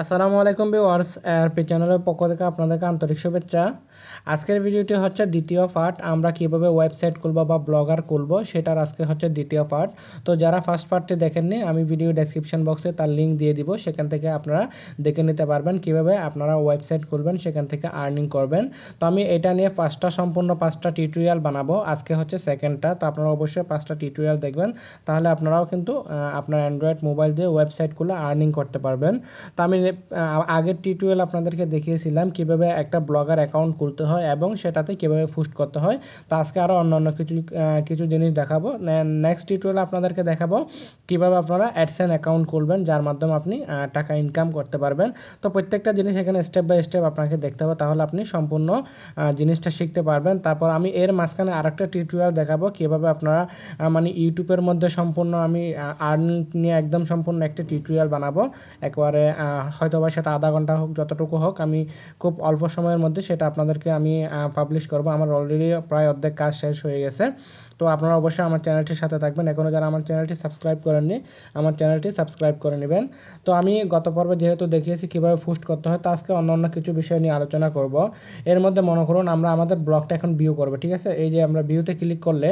আসসালামু আলাইকুম viewers, ARP চ্যানেলের পক্ষ থেকে আপনাদেরকে আন্তরিক শুভেচ্ছা। আজকের ভিডিওটি হচ্ছে দ্বিতীয় পার্ট, আমরা কীভাবে ওয়েবসাইট খুলব বা ব্লগার খুলব সেটার আজকে হচ্ছে দ্বিতীয় পার্ট। তো যারা ফার্স্ট পার্টটি দেখেননি, আমি ভিডিও ডেসক্রিপশন বক্সে তার লিঙ্ক দিয়ে দিব, সেখান থেকে আপনারা দেখে নিতে পারবেন কীভাবে আপনারা ওয়েবসাইট খুলবেন, সেখান থেকে আর্নিং করবেন। তো আমি এটা নিয়ে পাঁচটা সম্পূর্ণ পাঁচটা টিউটোরিয়াল বানাবো, আজকে হচ্ছে সেকেন্ডটা তো আপনারা অবশ্যই পাঁচটা টিউটোরিয়াল দেখবেন, তাহলে আপনারাও কিন্তু আপনার অ্যান্ড্রয়েড মোবাইল দিয়ে ওয়েবসাইট খুলে আর্নিং করতে পারবেন। তো আমি আগের টিউটোরিয়াল আপনাদেরকে দেখিয়েছিলাম কীভাবে একটা ব্লগার অ্যাকাউন্ট খুলতে হয় এবং সেটাতে কীভাবে পোস্ট করতে হয়। তো আজকে আরও অন্য অন্য কিছু কিছু জিনিস দেখাবো। নেক্সট টিউটোরিয়াল আপনাদেরকে দেখাবো কীভাবে আপনারা অ্যাডসেন অ্যাকাউন্ট খুলবেন, যার মাধ্যমে আপনি টাকা ইনকাম করতে পারবেন। তো প্রত্যেকটা জিনিস এখানে স্টেপ বাই স্টেপ আপনাকে দেখতে হবে, তাহলে আপনি সম্পূর্ণ জিনিসটা শিখতে পারবেন। তারপর আমি এর মাঝখানে আরেকটা টিউটোরিয়াল দেখাবো কীভাবে আপনারা মানে ইউটিউবের মধ্যে সম্পূর্ণ আমি আর্নিং নিয়ে একদম সম্পূর্ণ একটা টিউটোরিয়াল বানাবো। একবারে হয়তো বা সেটা আধা ঘণ্টা হোক, যতটুকু হোক, আমি খুব অল্প সময়ের মধ্যে সেটা আপনাদেরকে আমি পাবলিশ করব। আমার অলরেডি প্রায় অর্ধেক কাজ শেষ হয়ে গেছে। তো আপনারা অবশ্যই আমার চ্যানেলটির সাথে থাকবেন। এখনও যারা আমার চ্যানেলটি সাবস্ক্রাইব করেননি, আমার চ্যানেলটি সাবস্ক্রাইব করে নেবেন। তো আমি গত পর্বে যেহেতু দেখিয়েছি কীভাবে পোস্ট করতে হয়, তো আজকে অন্য অন্য কিছু বিষয় নিয়ে আলোচনা করব। এর মধ্যে মনে করুন, আমরা আমাদের ব্লগটা এখন ভিউ করব, ঠিক আছে? এই যে আমরা ভিউতে ক্লিক করলে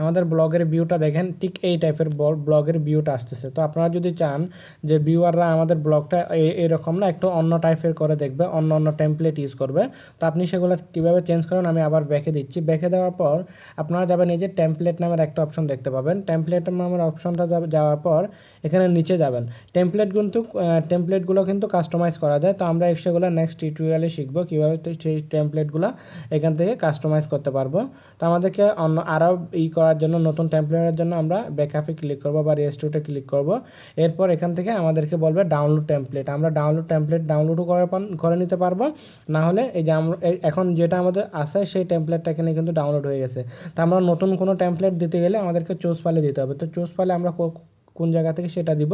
আমাদের ব্লগের ভিউটা দেখেন, ঠিক এই টাইপের ব্লগের ভিউটা আসতেছে। তো আপনারা যদি চান যে ভিউয়াররা আমাদের ব্লগটা এরকম না, একটু অন্য টাইপের করে দেখবে, অন্য অন্য টেমপ্লেট ইউজ করবে, তো আপনি সেগুলো কীভাবে চেঞ্জ করেন আমি আবার ব্যাকে দিচ্ছি। ব্যাকে দেওয়ার পর আপনারা যাবেন এই যে টেমপ্লেট নামের একটা অপশন দেখতে পাবেন। টেমপ্লেট নামের অপশনটা যাওয়ার পর এখানে নিচে যাবেন। টেমপ্লেট কিন্তু টেমপ্লেটগুলো কিন্তু কাস্টমাইজ করা যায়, তো আমরা সেগুলো নেক্সট টিউটোরিয়ালে শিখব, কীভাবে সেই টেমপ্লেটগুলো এখান থেকে কাস্টমাইজ করতে পারব। তো আমাদেরকে অন্য আরও ই করা করার জন্য, নতুন টেমপ্লেটের জন্য আমরা ব্যাকআপে ক্লিক করব বা রেজিস্টোরে ক্লিক করব। এরপর এখান থেকে আমাদেরকে বলবে ডাউনলোড টেমপ্লেট আমরা ডাউনলোড টেমপ্লেট ডাউনলোডও করে নিতে পারব। না হলে এই যে আমরা এখন যেটা আমাদের আছে, সেই টেমপ্লেটটা এখানে কিন্তু ডাউনলোড হয়ে গেছে। তা আমরা নতুন কোনো টেমপ্লেট দিতে গেলে আমাদেরকে চুজ ফাইলে দিতে হবে। তো চুজ ফাইলে আমরা কোন জায়গা থেকে সেটা দিব।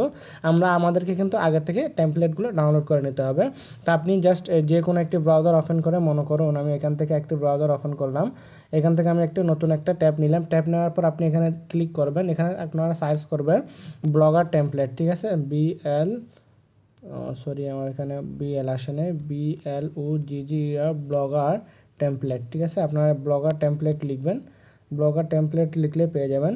আমরা আমাদেরকে কিন্তু আগে থেকে টেমপ্লেটগুলো ডাউনলোড করে নিতে হবে। তো আপনি জাস্ট যে কোনো একটি ব্রাউজার ওপেন করে মনে করুন, আমি এখান থেকে একটি ব্রাউজার ওপেন করলাম। এখান থেকে আমি একটি নতুন একটা ট্যাব নিলাম। ট্যাব নেওয়ার পর আপনি এখানে ক্লিক করবেন। এখানে আপনারা সার্চ করবেন ব্লগার টেমপ্লেট ঠিক আছে? বি এল সরি আমার এখানে বি এল আসে নেই। B L O G G blogger template ঠিক আছে? আপনারা ব্লগার টেমপ্লেট লিখবেন। ব্লগার টেমপ্লেট লিখলে পেয়ে যাবেন।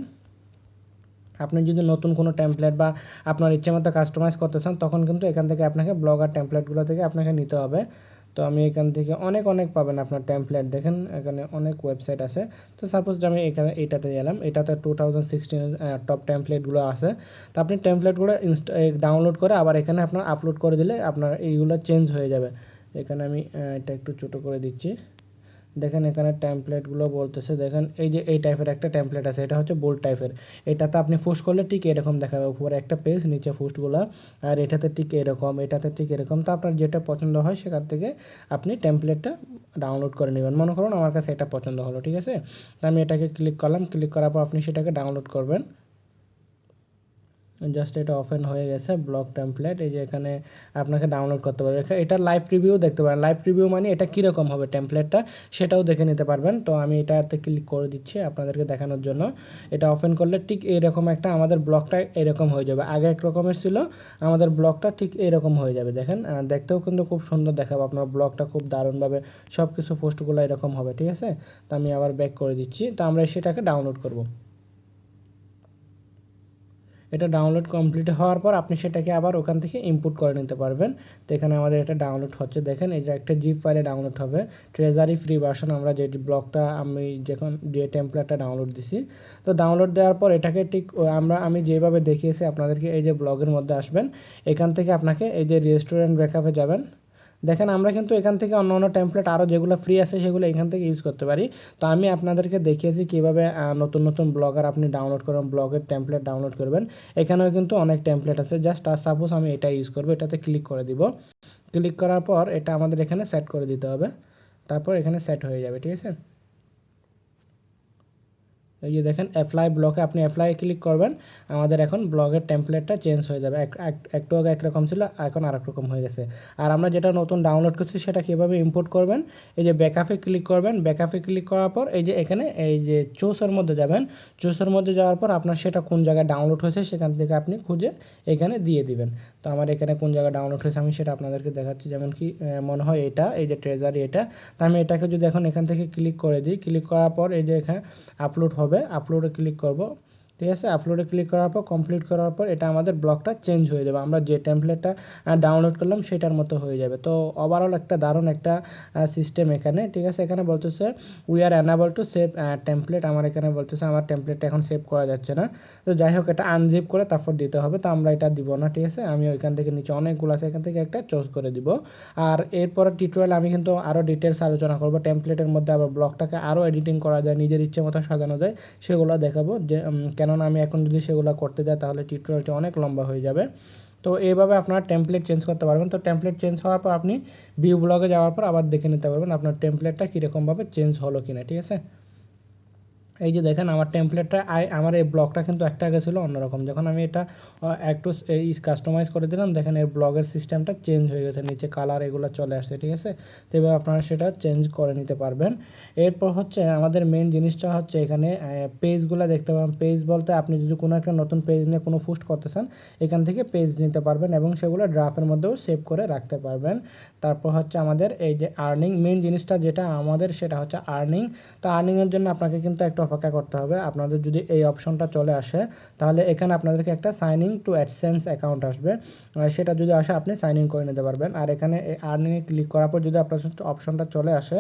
আপনি যদি নতুন কোনো টেমপ্লেট বা আপনার ইচ্ছে মতো কাস্টমাইজ করতে চান, তখন কিন্তু এখান থেকে আপনাকে ব্লগার টেমপ্লেটগুলো থেকে আপনাকে নিতে হবে। তো আমি এখান থেকে অনেক অনেক পাবেন আপনার টেমপ্লেট দেখেন, এখানে অনেক ওয়েবসাইট আছে। তো সাপোজ আমি এখানে এইটাতে গেলাম, এটাতে টু থাউজেন্ড সিক্সটিন টপ টেমপ্লেটগুলো আছে। তো আপনি টেমপ্লেটগুলো ইনস্টা ডাউনলোড করে আবার এখানে আপনার আপলোড করে দিলে আপনার এইগুলো চেঞ্জ হয়ে যাবে। এখানে আমি এটা একটু ছোটো করে দিচ্ছি। দেখেন এখানে ট্যাম্পলেটগুলো বলতেছে, দেখেন এই যে এই টাইপের একটা ট্যাম্পলেট আছে, এটা হচ্ছে বোল্ড টাইপের এটাতে আপনি পোস্ট করলে ঠিক এরকম দেখাবে, উপরে একটা পেজ নিচে পোস্টগুলো আর এটাতে ঠিক এরকম, এটাতে ঠিক এরকম। তো আপনার যেটা পছন্দ হয় সেখান থেকে আপনি ট্যাম্পলেটটা ডাউনলোড করে নেবেন। মনে করুন আমার কাছে এটা পছন্দ হলো, ঠিক আছে? আমি এটাকে ক্লিক করলাম ক্লিক করার পর আপনি সেটাকে ডাউনলোড করবেন। জাস্ট এটা ওপেন হয়ে গেছে ব্লক টেমপ্লেট এই যে এখানে আপনাকে ডাউনলোড করতে পারবেন এটা লাইভ রিভিউ দেখতে পারেন। লাইভ রিভিউ মানে এটা কীরকম হবে টেমপ্লেটটা সেটাও দেখে নিতে পারবেন। তো আমি এটাতে ক্লিক করে দিচ্ছি আপনাদেরকে দেখানোর জন্য। এটা ওপেন করলে ঠিক এরকম একটা আমাদের ব্লকটা এরকম হয়ে যাবে। আগে এক রকমের ছিল, আমাদের ব্লকটা ঠিক এরকম হয়ে যাবে। দেখেন দেখতেও কিন্তু খুব সুন্দর দেখাবো আপনার ব্লকটা খুব দারুণভাবে সব কিছু পোস্টগুলো এরকম হবে, ঠিক আছে? তো আমি আবার ব্যাক করে দিচ্ছি। তো আমরা সেটাকে ডাউনলোড করব। এটা ডাউনলোড কমপ্লিট হওয়ার পর আপনি সেটাকে আবার ওখান থেকে ইম্পোর্ট করে নিতে পারবেন। তো এখানে আমাদের এটা ডাউনলোড হচ্ছে। দেখেন, এই যে একটা জিপ ফাইলে ডাউনলোড হবে। ট্রেজারি ফ্রি ভার্সন আমরা যে ব্লকটা আমি যখন যে টেম্পলেটটা ডাউনলোড দিছি, তো ডাউনলোড দেওয়ার পর এটাকে ঠিক আমরা, আমি যেভাবে দেখিয়েছি, আপনাদেরকে এই যে ব্লগের মধ্যে আসবেন, এখান থেকে আপনাকে এই যে রেস্টুরেন্ট ব্যাকআপে যাবেন। দেখেন, আমরা কিন্তু এখান থেকে অন্য অন্য টেমপ্লেট আরও যেগুলো ফ্রি আছে সেগুলো এখান থেকে ইউজ করতে পারি। তো আমি আপনাদেরকে দেখিয়েছি কীভাবে নতুন নতুন ব্লগার আপনি ডাউনলোড করবেন ব্লগের টেমপ্লেট ডাউনলোড করবেন। এখানেও কিন্তু অনেক টেমপ্লেট আছে। জাস্ট আর সাপোজ আমি এটা ইউজ করব, এটাতে ক্লিক করে দিব। ক্লিক করার পর এটা আমাদের এখানে সেট করে দিতে হবে। তারপর এখানে সেট হয়ে যাবে, ঠিক আছে? এই যে দেখেন অ্যাপ্লাই ব্লকে আপনি অ্যাপ্লাই ক্লিক করবেন, আমাদের এখন ব্লগের টেমপ্লেটটা চেঞ্জ হয়ে যাবে। এক- এক- একটু আগে একরকম ছিল, এখন আরেক রকম হয়ে গেছে। আর আমরা যেটা নতুন ডাউনলোড করছি, সেটা কীভাবে ইম্পোর্ট করবেন? এই যে ব্যাকআপে ক্লিক করবেন ব্যাকআপে ক্লিক করার পর এই যে এখানে এই যে চুসের মধ্যে যাবেন চুসের মধ্যে যাওয়ার পর আপনার সেটা কোন জায়গায় ডাউনলোড হয়েছে, সেখান থেকে আপনি খুঁজে এখানে দিয়ে দিবেন। তো আমার এখানে কোন জায়গায় ডাউনলোড হয়েছে আমি সেটা আপনাদেরকে দেখাচ্ছি। যেমন কি মনে হয় এটা, এই যে ট্রেজারি এটা। তো আমি এটাকে যদি এখন এখান থেকে ক্লিক করে দিই ক্লিক করার পর এই যে এখানে আপলোড হবে আপলোডে ক্লিক করব। ঠিক আছে? আপলোডে ক্লিক করার পর কমপ্লিট করার পর এটা আমাদের ব্লগটা চেঞ্জ হয়ে যাবে। আমরা যে টেমপ্লেটটা ডাউনলোড করলাম সেটার মতো হয়ে যাবে। তো ওভারঅল একটা দারুণ একটা সিস্টেম এখানে, ঠিক আছে? এখানে বলতেছে we are unable to save template আমার এখানে বলতেছে, আমার টেমপ্লেটটা এখন সেভ করা যাচ্ছে না। তো যাই হোক, এটা আনজিপ করে তারপর দিতে হবে। তো আমরা এটা দিব না, ঠিক আছে? আমি ওইখান থেকে নিচে অনেকগুলো আছে, এখান থেকে একটা চুজ করে দিব। আর এরপরে টিউটোরিয়াল আমি কিন্তু আরও ডিটেলস আলোচনা করব। টেমপ্লেটের মধ্যে আবার ব্লগটাকে আরও এডিটিং করা যায়, নিজের ইচ্ছে মতো সাজানো যায়, সেগুলো দেখাবো। যে কেননা আমি এখন যদি সেগুলো করতে যাই, তাহলে টিউটোরিয়ালটি অনেক লম্বা হয়ে যাবে। তো এইভাবে আপনার টেমপ্লেট চেঞ্জ করতে পারবেন। তো টেমপ্লেট চেঞ্জ হওয়ার পর আপনি ভিউ ব্লগে যাওয়ার পর আবার দেখে নিতে পারবেন আপনার টেমপ্লেটটা কীরকমভাবে চেঞ্জ হলো কিনা, ঠিক আছে? এই যে দেখেন আমার টেমপ্লেটটা আমার এই ব্লগটা কিন্তু একটা আগে ছিল অন্যরকম। যখন আমি এটা একটু এই কাস্টমাইজ করে দিলাম, দেখেন এর ব্লগের সিস্টেমটা চেঞ্জ হয়ে গেছে, নিচে কালার এগুলো চলে আসছে, ঠিক আছে? তো এবার আপনারা সেটা চেঞ্জ করে নিতে পারবেন। এরপর হচ্ছে আমাদের মেন জিনিসটা হচ্ছে এখানে পেজগুলো দেখতে পাবেন। পেজ বলতে আপনি যদি কোনো একটা নতুন পেজ নিয়ে কোনো পোস্ট করতে চান, এখান থেকে পেজ নিতে পারবেন এবং সেগুলো ড্রাফের মধ্যেও সেভ করে রাখতে পারবেন। তারপর হচ্ছে আমাদের এই যে আর্নিং মেন জিনিসটা যেটা আমাদের সেটা হচ্ছে আর্নিং তো আর্নিংয়ের জন্য আপনাকে কিন্তু একটু অপেক্ষা করতে হবে। আপনাদের যদি এই অপশনটা চলে আসে, তাহলে এখানে আপনাদেরকে একটা sign in to AdSense account আসবে সেটা যদি আসে, আপনি সাইন ইন করে নিতে পারবেন। আর এখানে আর্নিংয়ে ক্লিক করার পর যদি আপনার অপশনটা চলে আসে,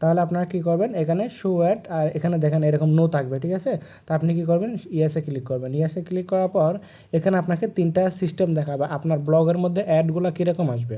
তাহলে আপনারা কী করবেন? এখানে শো অ্যাড আর এখানে দেখেন এরকম নো থাকবে, ঠিক আছে? তো আপনি কী করবেন? ইয়েসে ক্লিক করবেন। ইয়েসে ক্লিক করার পর, এখানে আপনাকে তিনটা সিস্টেম দেখাবে। আপনার ব্লগের মধ্যে অ্যাডগুলো কীরকম আসবে?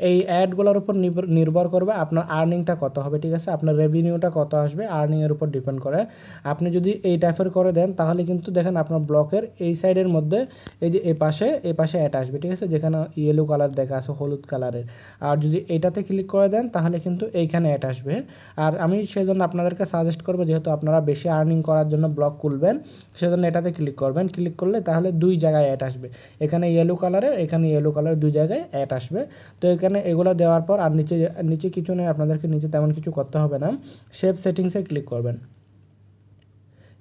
এই অ্যাডগুলোর উপর নির্ভর- করবে আপনার আর্নিংটা কত হবে, ঠিক আছে? আপনার রেভিনিউটা কত আসবে আর্নিংয়ের উপর ডিপেন্ড করে। আপনি যদি এই টাইপের করে দেন, তাহলে কিন্তু দেখেন আপনার ব্লকের এই সাইডের মধ্যে এই যে এই পাশে এই পাশে অ্যাড আসবে, ঠিক আছে? যেখানে ইয়েলো কালার দেখা আছে, হলুদ কালারের আর যদি এইটাতে ক্লিক করে দেন, তাহলে কিন্তু এইখানে অ্যাড আসবে। আর আমি সেজন্য আপনাদেরকে সাজেস্ট করব, যেহেতু আপনারা বেশি আর্নিং করার জন্য ব্লক খুলবেন, সেজন্য এটাতে ক্লিক করবেন। ক্লিক করলে তাহলে দুই জায়গায় অ্যাড আসবে। এখানে ইয়েলো কালারের এখানে ইয়েলো কালারের দুই জায়গায় অ্যাড আসবে। তো এখানে এগুলো দেওয়ার পর আর নিচে নিচে কিছু নেই, আপনাদেরকে নিচে তেমন কিছু করতে হবে না। শেপ সেটিংসে ক্লিক করবেন।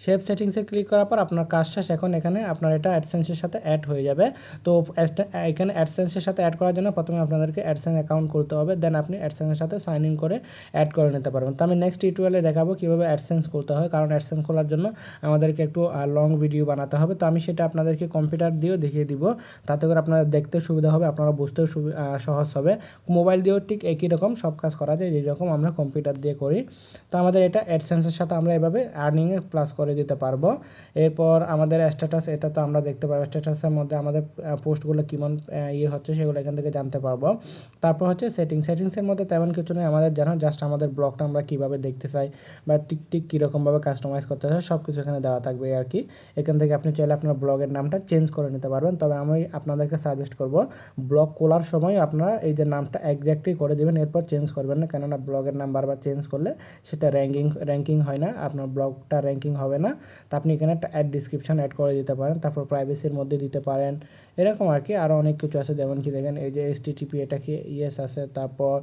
শেপ সেটিংসে ক্লিক করার পর আপনার কাজ শেষ। এখন এখানে আপনার এটা অ্যাডসেন্সের সাথে অ্যাড হয়ে যাবে। তো এখানে অ্যাডসেন্সের সাথে অ্যাড করার জন্য প্রথমে আপনাদেরকে অ্যাডসেন্স অ্যাকাউন্ট করতে হবে। দেন আপনি অ্যাডসেন্সের সাথে সাইন ইন করে অ্যাড করে নিতে পারবেন। তো আমি নেক্সট টিউটোরিয়ালে দেখাবো কীভাবে অ্যাডসেন্স করতে হয়। কারণ অ্যাডসেন্স খোলার জন্য আমাদেরকে একটু লং ভিডিও বানাতে হবে। তো আমি সেটা আপনাদেরকে কম্পিউটার দিয়েও দেখিয়ে দিব। তাতে করে আপনারা দেখতে সুবিধা হবে, আপনারা বুঝতেও সহজ হবে। মোবাইল দিয়েও ঠিক একই রকম সব কাজ করা যায়, যেরকম আমরা কম্পিউটার দিয়ে করি। তো আমাদের এটা অ্যাডসেন্সের সাথে আমরা এভাবে আর্নিংয়ে প্লাস করে দিতে পারব। এরপর আমাদের স্ট্যাটাস এটা তো আমরা দেখতে পারব স্ট্যাটাসের মধ্যে আমাদের পোস্টগুলো কেমন ইয়ে হচ্ছে সেগুলো এখান থেকে জানতে পারব। তারপর হচ্ছে সেটিং সেটিংসের মধ্যে তেমন কিছু নেই, আমাদের জানো জাস্ট আমাদের ব্লগটা আমরা কীভাবে দেখতে চাই বা টিক টিক কীরকমভাবে কাস্টমাইজ করতে চাই সব কিছু এখানে দেওয়া থাকবে আর কি। এখান থেকে আপনি চাইলে আপনার ব্লগের নামটা চেঞ্জ করে নিতে পারবেন। তবে আমি আপনাদেরকে সাজেস্ট করব ব্লগ খোলার সময় আপনারা এই যে নামটা একজ্যাক্টলি করে দেবেন, এরপর চেঞ্জ করবেন না। কেননা ব্লগের নাম বারবার চেঞ্জ করলে সেটা র্যাঙ্কিং র্যাঙ্কিং হয় না। আপনার ব্লগটা র্যাঙ্কিং হবে না। তা আপনি এখানে একটা অ্যাড ডিসক্রিপশান অ্যাড করে দিতে পারেন, তারপর প্রাইভেসির মধ্যে দিতে পারেন। এরকম আর কি। আরও অনেক কিছু আছে, যেমন কি দেখেন, এই যে এস টিটিপি এটা কি? ইয়েস আছে। তারপর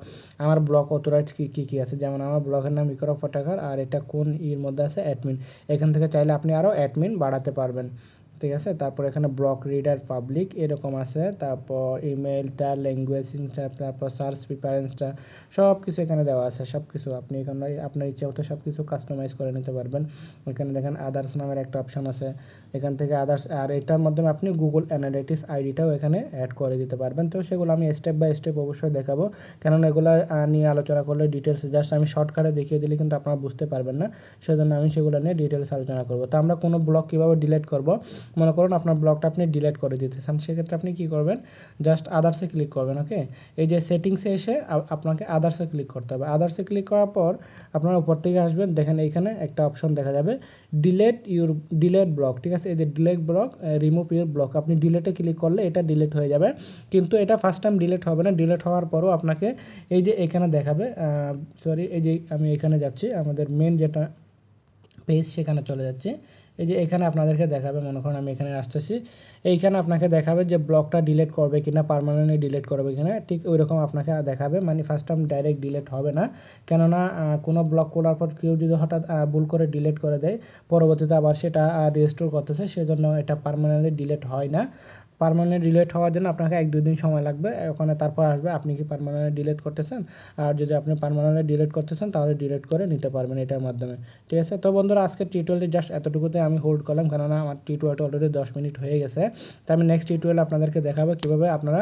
আমার ব্লগ অথরাইজ কী কী কী আছে? যেমন আমার ব্লকের নাম ইকরা ফটাকার আর এটা কোন ইয়ের মধ্যে আছে? অ্যাডমিন এখান থেকে চাইলে আপনি আরও অ্যাডমিন বাড়াতে পারবেন। ঠিক আছে? তারপর এখানে ব্লক রিডার পাবলিক এরকম আছে। তারপর ইমেলটা ল্যাঙ্গুয়েজ তারপর সার্চ প্রিফারেন্সটা সব কিছু এখানে দেওয়া আছে। সব কিছু আপনি এখানে, আপনার ইচ্ছা মতো সব কিছু কাস্টমাইজ করে নিতে পারবেন। এখানে দেখেন আদার্স নামের একটা অপশন আছে। এখান থেকে আদার্স আর এটার মাধ্যমে আপনি গুগল অ্যানালাইটিক্স আইডিটাও এখানে অ্যাড করে দিতে পারবেন। তো সেগুলো আমি স্টেপ বাই স্টেপ অবশ্যই দেখাবো। কেননা এগুলো নিয়ে আলোচনা করলে ডিটেলস জাস্ট আমি শর্টকাটে দেখিয়ে দিলে কিন্তু আপনারা বুঝতে পারবেন না। সেজন্য আমি সেগুলো নিয়ে ডিটেলস আলোচনা করব। তো আমরা কোনো ব্লগ কীভাবে ডিলিট করব? মনে করুন আপনার ব্লগটা আপনি ডিলেট করে দিতে চান সেক্ষেত্রে আপনি কী করবেন? জাস্ট আদার্সে ক্লিক করবেন ওকে এই যে সেটিংসে এসে আপনাকে আদার্সে ক্লিক করতে হবে। আদার্সে ক্লিক করার পর আপনারা উপর থেকে আসবেন, দেখেন এইখানে একটা অপশন দেখা যাবে ডিলেট ইউর ডিলেট ব্লক ঠিক আছে? এই যে delete block remove your block আপনি ডিলেটে ক্লিক করলে এটা ডিলেট হয়ে যাবে। কিন্তু এটা ফার্স্ট টাইম ডিলেট হবে না ডিলেট হওয়ার পরও আপনাকে এই যে এখানে দেখাবে সরি এই যে আমি এখানে যাচ্ছি, আমাদের মেন যেটা পেজ সেখানে চলে যাচ্ছে। এই যে এখানে আপনাদেরকে দেখাবে, মনে করেন আমি এখানে আসতেছি। এইখানে আপনাকে দেখাবে যে ব্লকটা ডিলেট করবে কিনা পারমানেন্টলি ডিলেট করবে কিনা, ঠিক ওই রকম আপনাকে দেখাবে। মানে ফার্স্ট টাইম ডাইরেক্ট ডিলেট হবে না। কেননা কোনো ব্লক করার পর কেউ যদি হঠাৎ ভুল করে ডিলেট করে দেয়, পরবর্তীতে আবার সেটা রেজিস্টোর করতেছে, সেজন্য এটা পারমানেন্টলি ডিলেট হয় না। পারমানেন্ট ডিলেট হওয়ার জন্য আপনাকে এক দুই দিন সময় লাগবে। ওখানে তারপর আসবে, আপনি কি পারমানেন্ট ডিলিট করতেছেন? আর যদি আপনি পারমানেন্ট ডিলিট করতেছেন, তাহলে ডিলেট করে নিতে পারবেন এটার মাধ্যমে। ঠিক আছে? তো বন্ধুরা, আজকে টিউটোরিয়ালটি জাস্ট এতটুকুতে আমি হোল্ড করলাম, কেননা আমার টিউটোরিয়ালটা অলরেডি দশ মিনিট হয়ে গেছে। তো আমি নেক্সট টিউটোরিয়াল আপনাদেরকে দেখাবো কীভাবে আপনারা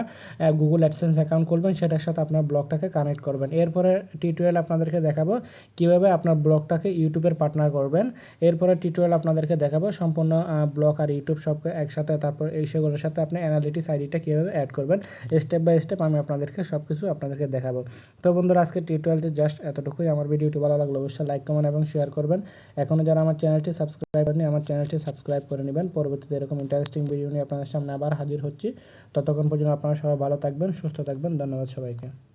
গুগল অ্যাডসেন্স অ্যাকাউন্ট করবেন সেটার সাথে আপনার ব্লগটাকে কানেক্ট করবেন। এরপরে টিউটোরিয়াল আপনাদেরকে দেখাবো কীভাবে আপনার ব্লগটাকে ইউটিউবের পার্টনার করবেন। এরপরে টিউটোরিয়াল আপনাদেরকে দেখাবো সম্পূর্ণ ব্লগ আর ইউটিউব সবকে একসাথে, তারপর এই সেগুলোর সাথে আপনি অ্যানালিটিক্স আইডিটা কীভাবে অ্যাড করবেন স্টেপ বাই স্টেপ আমি আপনাদেরকে সব কিছু আপনাদেরকে দেখাবো। তো বন্ধুরা, আজকে টিউটোরিয়ালটি জাস্ট এতটুকুই। আমার ভিডিওটি ভালো লাগল অবশ্যই লাইক কমেন্ট এবং শেয়ার করবেন। এখনও যারা আমার চ্যানেলটি সাবস্ক্রাইব করেনি আমার চ্যানেলটি সাবস্ক্রাইব করে নেবেন। পরবর্তীতে এরকম ইন্টারেস্টিং ভিডিও নিয়ে আপনাদের সামনে আবার হাজির হচ্ছি। ততক্ষণ পর্যন্ত আপনারা সবাই ভালো থাকবেন, সুস্থ থাকবেন। ধন্যবাদ সবাইকে।